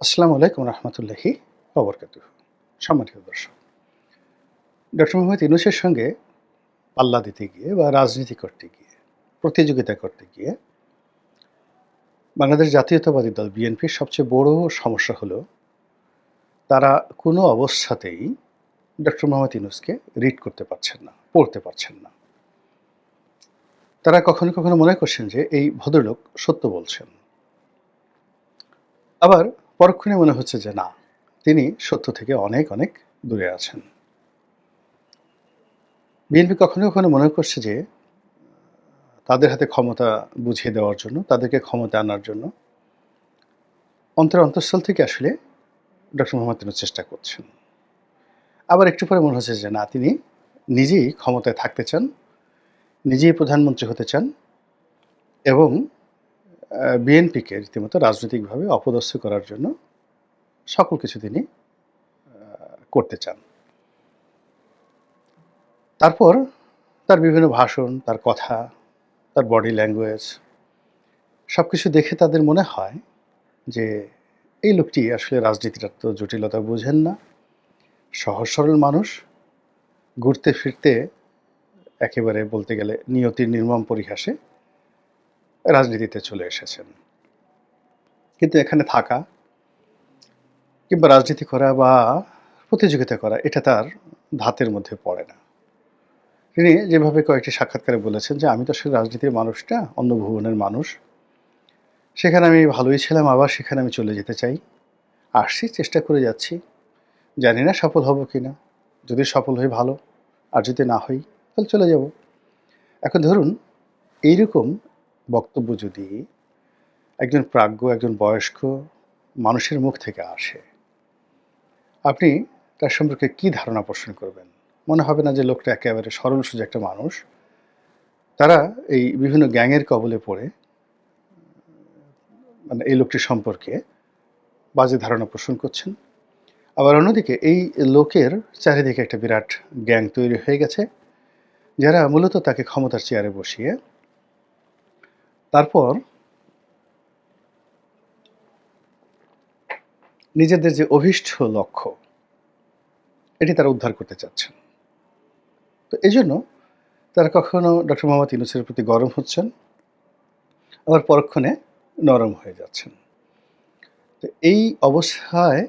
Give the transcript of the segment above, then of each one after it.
আসসালামু আলাইকুম রহমতুল্লাহি অবরকাত সম্মানিত দর্শক, ডক্টর মোহাম্মদ ইউনুসের সঙ্গে পাল্লা দিতে গিয়ে বা রাজনীতি করতে গিয়ে, প্রতিযোগিতা করতে গিয়ে বাংলাদেশ জাতীয়তাবাদী দল বিএনপির সবচেয়ে বড় সমস্যা হলো তারা কোনো অবস্থাতেই ডক্টর মোহাম্মদ ইউনুসকে রিড করতে পারছেন না, পড়তে পারছেন না। তারা কখনো কখনো মনে করছেন যে এই ভদ্রলোক সত্য বলছেন। আবার পরক্ষণে মনে হচ্ছে যে না, তিনি সত্য থেকে অনেক অনেক দূরে আছেন। বিএনপি কখনো কখনো মনে করছে যে, তাদের হাতে ক্ষমতা বুঝিয়ে দেওয়ার জন্য, তাদেরকে ক্ষমতা আনার জন্য অন্তর অন্তঃস্থল থেকে আসলে ডক্টর মোহাম্মদ তিনুর চেষ্টা করছেন। আবার একটু পরে মনে হচ্ছে যে না, তিনি নিজেই ক্ষমতায় থাকতে চান, নিজেই প্রধানমন্ত্রী হতে চান এবং বিএনপিকে রীতিমতো রাজনৈতিকভাবে অপদস্থ করার জন্য সকল কিছু তিনি করতে চান। তারপর তার বিভিন্ন ভাষণ, তার কথা, তার বডি ল্যাঙ্গুয়েজ সব কিছু দেখে তাদের মনে হয় যে এই লোকটি আসলে রাজনীতির তো জটিলতা বুঝেন না। সহজ সরল মানুষ, ঘুরতে ফিরতে একেবারে বলতে গেলে নিয়তির নির্মম পরিহাসে রাজনীতিতে চলে এসেছেন। কিন্তু এখানে থাকা কিংবা রাজনীতি করা বা প্রতিযোগিতা করা, এটা তার ধাতের মধ্যে পড়ে না। তিনি যেভাবে কয়েকটি সাক্ষাৎকারে বলেছেন যে, আমি তো আসলে রাজনীতির মানুষটা অন্য ভুবনের মানুষ। সেখানে আমি ভালোই ছিলাম, আবার সেখানে আমি চলে যেতে চাই। আসছি, চেষ্টা করে যাচ্ছি। জানি না সফল হব কি না যদি সফল হই ভালো, আর যদি না হই, তাহলে চলে যাব। এখন ধরুন, এইরকম বক্তব্য যদি একজন প্রাজ্ঞ, একজন বয়স্ক মানুষের মুখ থেকে আসে, আপনি তার সম্পর্কে কি ধারণা পোষণ করবেন? মনে হবে না যে লোকটা একেবারে সরল সোজা একটা মানুষ। তারা এই বিভিন্ন গ্যাংয়ের কবলে পড়ে মানে এই লোকটি সম্পর্কে বাজে ধারণা পোষণ করছেন। আবার অন্যদিকে এই লোকের চারিদিকে একটা বিরাট গ্যাং তৈরি হয়ে গেছে, যারা মূলত তাকে ক্ষমতার চেয়ারে বসিয়ে তারপর নিজেদের যে অভীষ্ট লক্ষ্য, এটি তারা উদ্ধার করতে চাচ্ছেন। তো এই জন্য তারা কখনো ডক্টর মোহাম্মদ ইউনুসের প্রতি গরম হচ্ছেন, আবার পরক্ষণে নরম হয়ে যাচ্ছেন। তো এই অবস্থায়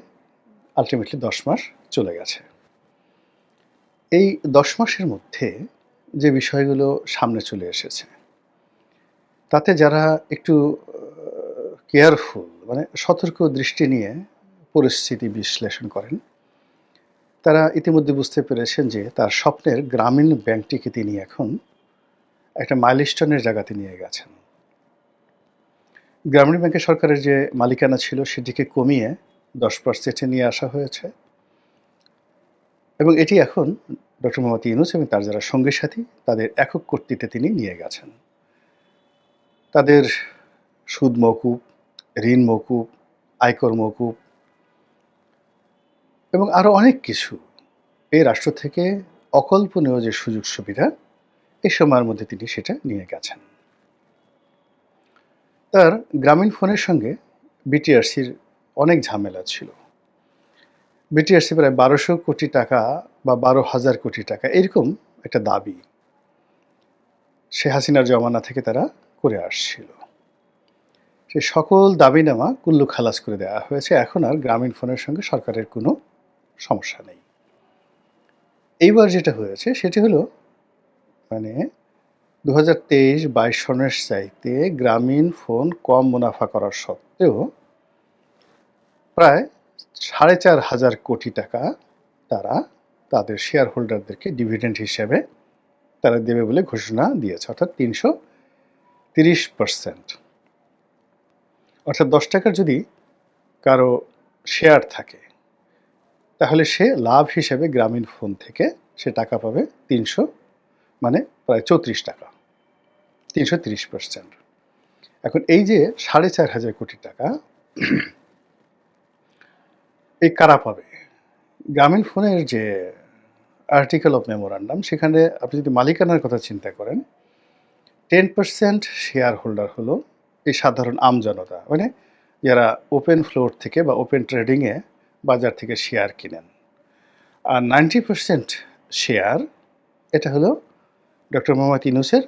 আলটিমেটলি দশ মাস চলে গেছে। এই দশ মাসের মধ্যে যে বিষয়গুলো সামনে চলে এসেছে তাতে যারা একটু কেয়ারফুল মানে সতর্ক দৃষ্টি নিয়ে পরিস্থিতি বিশ্লেষণ করেন, তারা ইতিমধ্যে বুঝতে পেরেছেন যে তার স্বপ্নের গ্রামীণ ব্যাংকটিকে তিনি এখন একটা মাইলস্টোনের জায়গাতে নিয়ে গেছেন। গ্রামীণ ব্যাংকের সরকারের যে মালিকানা ছিল সেটিকে কমিয়ে দশ পার্সেন্টে নিয়ে আসা হয়েছে। এবং এটি এখন ডক্টর মোহাম্মদ ইউনুস এবং তার যারা সঙ্গী সাথী, তাদের একক কর্তৃত্বে তিনি নিয়ে গেছেন। তাদের সুদ মকুব, ঋণ মকুব, আয়কর মকুব এবং আরও অনেক কিছু এই রাষ্ট্র থেকে অকল্পনীয় যে সুযোগ সুবিধা, এই সময়ের মধ্যে তিনি সেটা নিয়ে গেছেন। তার গ্রামীণ ফোনের সঙ্গে বিটিআরসির অনেক ঝামেলা ছিল। বিটিআরসি প্রায় বারোশো কোটি টাকা বা বারো হাজার কোটি টাকা, এরকম একটা দাবি। সে হাসিনার জমানা থেকে তারা করে আসছিল। সে সকল দাবি দাবিনামা কুল্লু খালাস করে দেওয়া হয়েছে। এখন আর গ্রামীণ ফোনের সঙ্গে সরকারের কোনো সমস্যা নেই। এইবার যেটা হয়েছে, সেটি হলো মানে দু হাজার তেইশ বাইশ সনের চাইতে গ্রামীণ ফোন কম মুনাফা করার সত্ত্বেও প্রায় সাড়ে চার হাজার কোটি টাকা তারা তাদের শেয়ার হোল্ডারদেরকে ডিভিডেন্ড হিসেবে তারা দেবে বলে ঘোষণা দিয়েছে। অর্থাৎ তিনশো তিরিশ পার্সেন্ট অর্থাৎ দশ টাকার যদি কারও শেয়ার থাকে, তাহলে সে লাভ হিসেবে গ্রামীণ ফোন থেকে সে টাকা পাবে তিনশো মানে প্রায় চৌত্রিশ টাকা, তিনশো তিরিশ পার্সেন্ট এখন এই যে সাড়ে চার হাজার কোটি টাকা, এই কারা পাবে? গ্রামীণ ফোনের যে আর্টিকেল অফ মেমোরান্ডাম সেখানে আপনি যদি মালিকানার কথা চিন্তা করেন টেন পার্সেন্ট শেয়ার হোল্ডার হলো এই সাধারণ আমজনতা মানে যারা ওপেন ফ্লোর থেকে বা ওপেন ট্রেডিংয়ে বাজার থেকে শেয়ার কিনেন। আর নাইনটি পার্সেন্ট শেয়ার এটা হলো ডক্টর মোহাম্মদ ইনুসের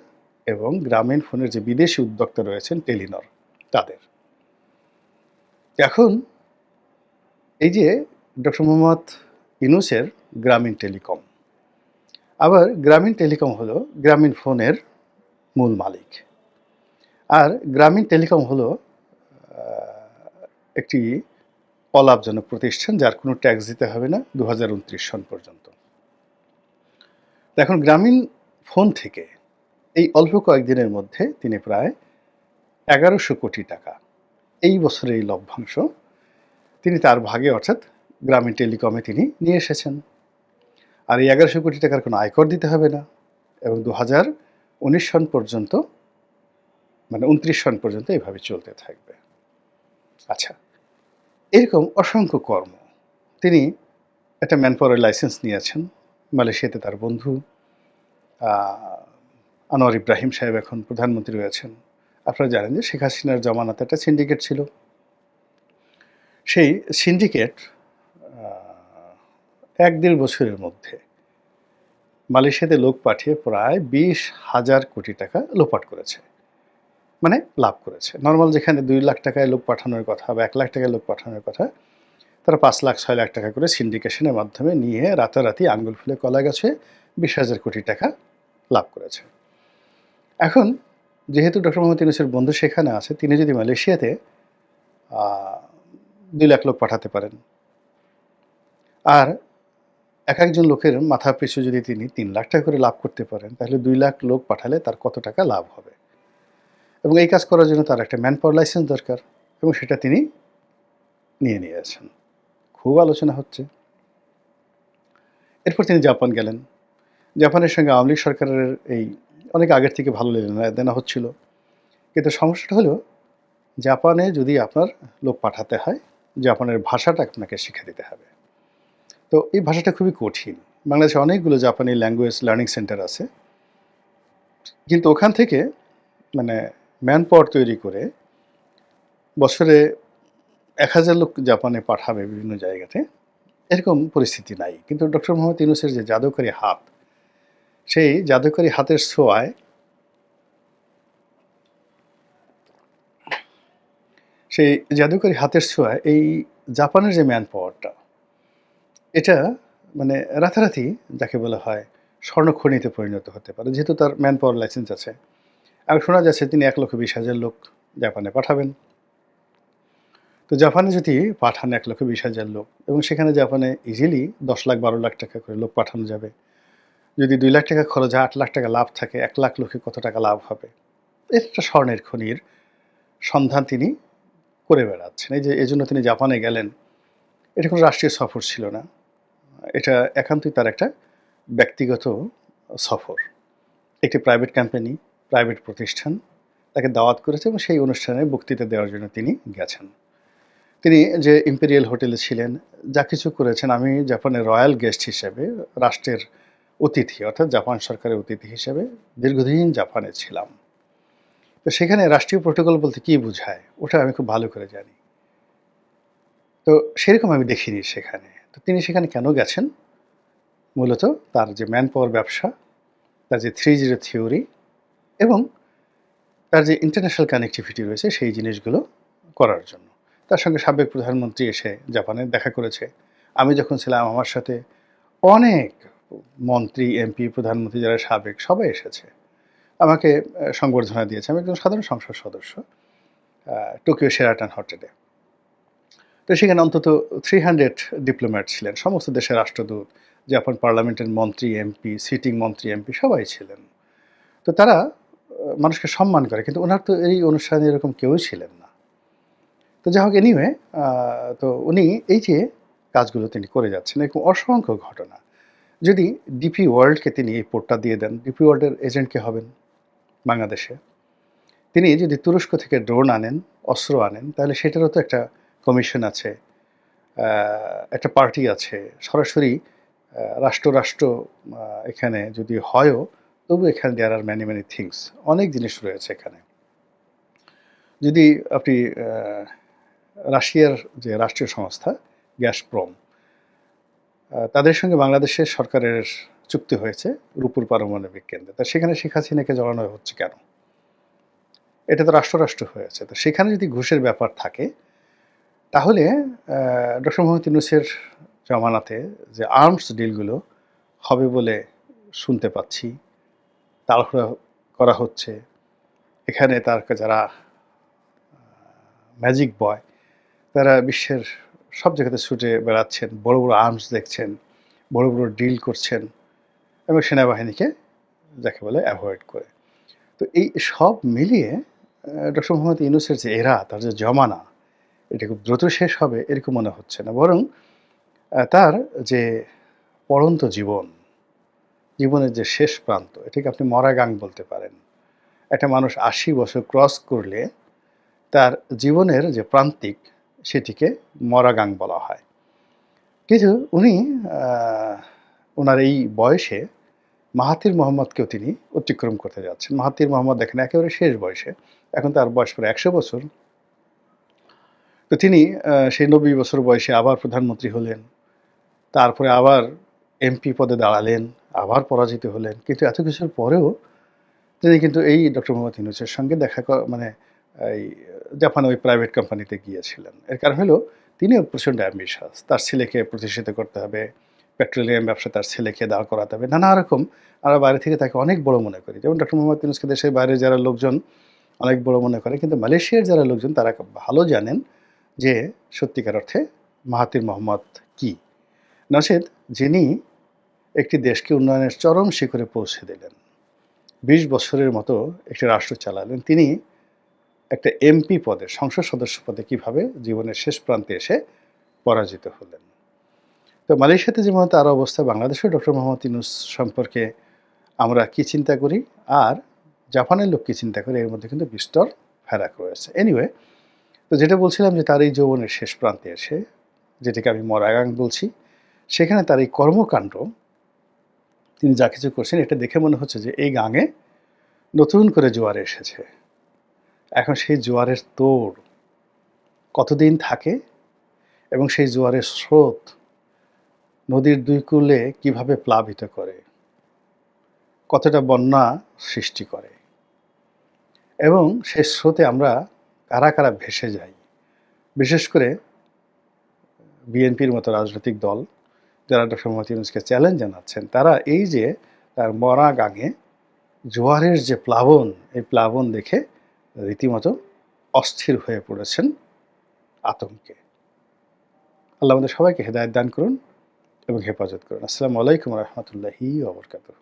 এবং গ্রামীণ ফোনের যে বিদেশি উদ্যোক্তা রয়েছেন টেলিনর, তাদের। এখন এই যে ডক্টর মোহাম্মদ ইনুসের গ্রামীণ টেলিকম, আবার গ্রামীণ টেলিকম হলো গ্রামীণ ফোনের মূল মালিক। আর গ্রামীণ টেলিকম হলো একটি অলাভজনক প্রতিষ্ঠান যার কোনো ট্যাক্স দিতে হবে না দু উনত্রিশ সন পর্যন্ত। এখন গ্রামীণ ফোন থেকে এই অল্প কয়েকদিনের মধ্যে তিনি প্রায় এগারোশো কোটি টাকা, এই বছরের এই লভ্যাংশ তিনি তার ভাগে অর্থাৎ গ্রামীণ টেলিকমে তিনি নিয়ে এসেছেন। আর এই এগারোশো কোটি টাকার কোনো আয়কর দিতে হবে না এবং দু হাজার উনিশ সন পর্যন্ত মানে উনত্রিশ সন পর্যন্ত এইভাবে চলতে থাকবে। আচ্ছা এরকম অসংখ্য কর্ম, তিনি একটা ম্যান পাওয়ারের লাইসেন্স নিয়েছেন, মালয়েশিয়াতে তার বন্ধু আনোয়ার ইব্রাহিম সাহেব এখন প্রধানমন্ত্রী রয়েছেন। আপনারা জানেন যে শেখ হাসিনার জমানাতে একটা সিন্ডিকেট ছিল। সেই সিন্ডিকেট এক দেড় বছরের মধ্যে মালয়েশিয়াতে লোক পাঠিয়ে প্রায় বিশ হাজার কোটি টাকা লোপাট করেছে। মানে লাভ করেছে। নর্মাল যেখানে দুই লাখ টাকায় লোক পাঠানোর কথা বা এক লাখ টাকায় লোক পাঠানোর কথা, তারা পাঁচ লাখ, ছয় লাখ টাকা করে সিন্ডিকেশনের মাধ্যমে নিয়ে রাতারাতি আঙ্গুল ফুলে কলা গেছে বিশ হাজার কোটি টাকা লাভ করেছে। এখন যেহেতু ডক্টর মোহাম্মদ ইউনুসের বন্ধু সেখানে আছে, তিনি যদি মালয়েশিয়াতে দুই লাখ লোক পাঠাতে পারেন। আর এক একজন লোকের মাথা পিছু যদি তিনি তিন লাখ টাকা করে লাভ করতে পারেন, তাহলে দুই লাখ লোক পাঠালে তার কত টাকা লাভ হবে? এবং এই কাজ করার জন্য তার একটা ম্যান পাওয়ার লাইসেন্স দরকার এবং সেটা তিনি নিয়ে নিয়েছেন। খুব আলোচনা হচ্ছে। এরপর তিনি জাপান গেলেন। জাপানের সঙ্গে আওয়ামী লীগ সরকারের এই অনেক আগের থেকে ভালো দেনা হচ্ছিল। কিন্তু সমস্যাটা হলো, জাপানে যদি আপনার লোক পাঠাতে হয়, জাপানের ভাষাটা আপনাকে শিখে দিতে হবে। তো এই ভাষাটা খুবই কঠিন। বাংলাদেশে অনেকগুলো জাপানি ল্যাঙ্গুয়েজ লার্নিং সেন্টার আছে। কিন্তু ওখান থেকে মানে ম্যান পাওয়ার তৈরি করে বছরে এক হাজার লোক জাপানে পাঠাবে বিভিন্ন জায়গাতে। এরকম পরিস্থিতি নাই। কিন্তু ডক্টর মোহাম্মদ ইউনুসের যে জাদুকরী হাত, সেই জাদুকরী হাতের ছোঁয়ায় সেই জাদুকরী হাতের ছোঁয়ায় এই জাপানের যে ম্যান পাওয়ারটা এটা মানে রাতারাতি যাকে বলা হয় স্বর্ণখনিতে পরিণত হতে পারে, যেহেতু তার ম্যান পাওয়ার লাইসেন্স আছে। আর শোনা যাচ্ছে তিনি এক লক্ষ বিশ হাজার লোক জাপানে পাঠাবেন। তো জাপানে যদি পাঠান এক লক্ষ বিশ হাজার লোক, এবং সেখানে জাপানে ইজিলি দশ লাখ বারো লাখ টাকা করে লোক পাঠানো যাবে। যদি দুই লাখ টাকা খরচ হয় আট লাখ টাকা লাভ থাকে, এক লাখ লোকে কত টাকা লাভ হবে? একটা স্বর্ণের খনির সন্ধান তিনি করে বেড়াচ্ছেন। এই যে, এজন্য তিনি জাপানে গেলেন। এটা কোনো রাষ্ট্রীয় সফর ছিল না। এটা একান্তই তার একটা ব্যক্তিগত সফর। একটি প্রাইভেট কোম্পানি প্রাইভেট প্রতিষ্ঠান তাকে দাওয়াত করেছে এবং সেই অনুষ্ঠানে বক্তৃতা দেওয়ার জন্য তিনি গেছেন। তিনি যে ইম্পেরিয়াল হোটেলে ছিলেন, যা কিছু করেছেন, আমি জাপানের রয়্যাল গেস্ট হিসেবে, রাষ্ট্রের অতিথি, অর্থাৎ জাপান সরকারের অতিথি হিসেবে দীর্ঘদিন জাপানে ছিলাম। তো সেখানে রাষ্ট্রীয় প্রোটোকল বলতে কী বোঝায়, ওটা আমি খুব ভালো করে জানি। তো সেরকম আমি দেখিনি সেখানে। তো তিনি সেখানে কেন গেছেন? মূলত তার যে ম্যান পাওয়ার ব্যবসা, তার যে থ্রি জিরো থিওরি এবং তার যে ইন্টারন্যাশনাল কানেক্টিভিটি রয়েছে সেই জিনিসগুলো করার জন্য। তার সঙ্গে সাবেক প্রধানমন্ত্রী এসে জাপানে দেখা করেছে। আমি যখন ছিলাম, আমার সাথে অনেক মন্ত্রী এমপি প্রধানমন্ত্রী যারা সাবেক, সবাই এসেছে। আমাকে সংবর্ধনা দিয়েছে। আমি একজন সাধারণ সংসদ সদস্য টোকিও সেরাটান হোটেলে তো সেখানে অন্তত থ্রি হান্ড্রেড ডিপ্লোম্যাট ছিলেন। সমস্ত দেশের রাষ্ট্রদূত, জাপান পার্লামেন্টের মন্ত্রী এমপি সিটিং মন্ত্রী এমপি সবাই ছিলেন। তো তারা মানুষকে সম্মান করে, কিন্তু ওনার তো এই অনুষ্ঠানে এরকম কেউই ছিলেন না। তো যাই হোক এনিওয়ে তো উনি এই যে কাজগুলো তিনি করে যাচ্ছেন, এরকম অসংখ্য ঘটনা। যদি ডিপি ওয়ার্ল্ডকে তিনি এই পোর্টটা দিয়ে দেন ডিপি ওয়ার্ল্ডের এজেন্টকে হবেন? বাংলাদেশে। তিনি যদি তুরস্ক থেকে ড্রোন আনেন, অস্ত্র আনেন, তাহলে সেটারও তো একটা কমিশন আছে একটা পার্টি আছে, সরাসরি রাষ্ট্র রাষ্ট্র এখানে যদি হয়ও, তবু এখানে there are many many things অনেক জিনিস রয়েছে এখানে। যদি আপনি রাশিয়ার যে রাষ্ট্রীয় সংস্থা গ্যাসপ্রম তাদের সঙ্গে বাংলাদেশের সরকারের চুক্তি হয়েছে রূপুর পারমাণবিক কেন্দ্রে। তা সেখানে শেখ হাসিনাকে জড়ানো হচ্ছে কেন? এটা তো রাষ্ট্র রাষ্ট্র হয়েছে। তো সেখানে যদি ঘুষের ব্যাপার থাকে তাহলে ডক্টর মোহাম্মদ ইউনুসের জমানাতে যে আর্মস ডিলগুলো হবে বলে শুনতে পাচ্ছি, তাড়াহুড়া করা হচ্ছে। এখানে তার যারা ম্যাজিক বয় তারা বিশ্বের সব জায়গাতে ছুটে বেড়াচ্ছেন, বড় বড় আর্মস দেখছেন, বড় বড় ডিল করছেন এবং সেনাবাহিনীকে যাকে বলে অ্যাভয়েড করে। তো এই সব মিলিয়ে ডক্টর মোহাম্মদ ইউনুসের যে এরা, তার যে জমানা এটা খুব দ্রুত শেষ হবে, এরকম মনে হচ্ছে না। বরং তার যে পড়ন্ত জীবন, জীবনের যে শেষ প্রান্ত, এটাকে আপনি মরাগাং বলতে পারেন। একটা মানুষ আশি বছর ক্রস করলে তার জীবনের যে প্রান্তিক, সেটিকে মরাগাং বলা হয়। কিন্তু উনি ওনার এই বয়সে মাহাতির মোহাম্মদকেও তিনি অতিক্রম করতে যাচ্ছেন। মাহাতির মোহাম্মদ দেখেন একেবারে শেষ বয়সে। এখন তার বয়স প্রায় একশো বছর। তো তিনি সেই নব্বই বছর বয়সে আবার প্রধানমন্ত্রী হলেন। তারপরে আবার এমপি পদে দাঁড়ালেন, আবার পরাজিত হলেন। কিন্তু এত কিছুর পরেও তিনি কিন্তু এই ডক্টর মোহাম্মদ ইউনুসের সঙ্গে দেখা মানে এই জাপানে ওই প্রাইভেট কোম্পানিতে গিয়েছিলেন। এর কারণ হলো, তিনিও প্রচণ্ড অ্যাম্বিশাস তার ছেলেকে প্রতিষ্ঠিত করতে হবে পেট্রোলিয়াম ব্যবসা তার ছেলেকে দাঁড় করাতে হবে, নানা রকম। আমরা বাইরে থেকে তাকে অনেক বড় মনে করি। যেমন ডক্টর মোহাম্মদ ইউনুসকে দেশের বাইরে যারা লোকজন অনেক বড় মনে করে, কিন্তু মালয়েশিয়ার যারা লোকজন, তারা ভালো জানেন যে সত্যিকার অর্থে মাহাতির মোহাম্মদ কি? নসেদ যিনি একটি দেশকে উন্নয়নের চরম শিখরে পৌঁছে দিলেন। বিশ বছরের মতো একটি রাষ্ট্র চালালেন। তিনি একটা এমপি পদে, সংসদ সদস্য পদে কীভাবে জীবনের শেষ প্রান্তে এসে পরাজিত হলেন। তো মালয়েশিয়াতে যেমন তার অবস্থা, বাংলাদেশেও ডক্টর মোহাম্মদ ইউনুস সম্পর্কে আমরা কি চিন্তা করি? আর জাপানের লোক কি চিন্তা করে? এর মধ্যে কিন্তু বিস্তর ফেরাক রয়েছে। এনিওয়ে তো যেটা বলছিলাম যে তার এই যৌবনের শেষ প্রান্তে এসে, যেটাকে আমি মরাগাং বলছি, সেখানে তার এই কর্মকাণ্ড, তিনি যা কিছু করছেন, এটা দেখে মনে হচ্ছে যে এই গাঙে নতুন করে জোয়ার এসেছে। এখন সেই জোয়ারের তোড় কতদিন থাকে এবং সেই জোয়ারের স্রোত নদীর দুই কূলে কীভাবে প্লাবিত করে? কতটা বন্যা সৃষ্টি করে? এবং সেই স্রোতে আমরা কারা কারা ভেসে যায়। বিশেষ করে বিএনপির মতো রাজনৈতিক দল, যারা ডক্টর মোহাম্মদ ইউনুসকে চ্যালেঞ্জ জানাচ্ছেন, তারা এই যে তার মরা গাঙে জোয়ারের যে প্লাবন, এই প্লাবন দেখে রীতিমতো অস্থির হয়ে পড়েছেন আতঙ্কে। আল্লাহ আমাদের সবাইকে হেদায়ত দান করুন এবং হেফাজত করুন। আসসালামু আলাইকুম রহমতুল্লাহি ওবরকাতুহ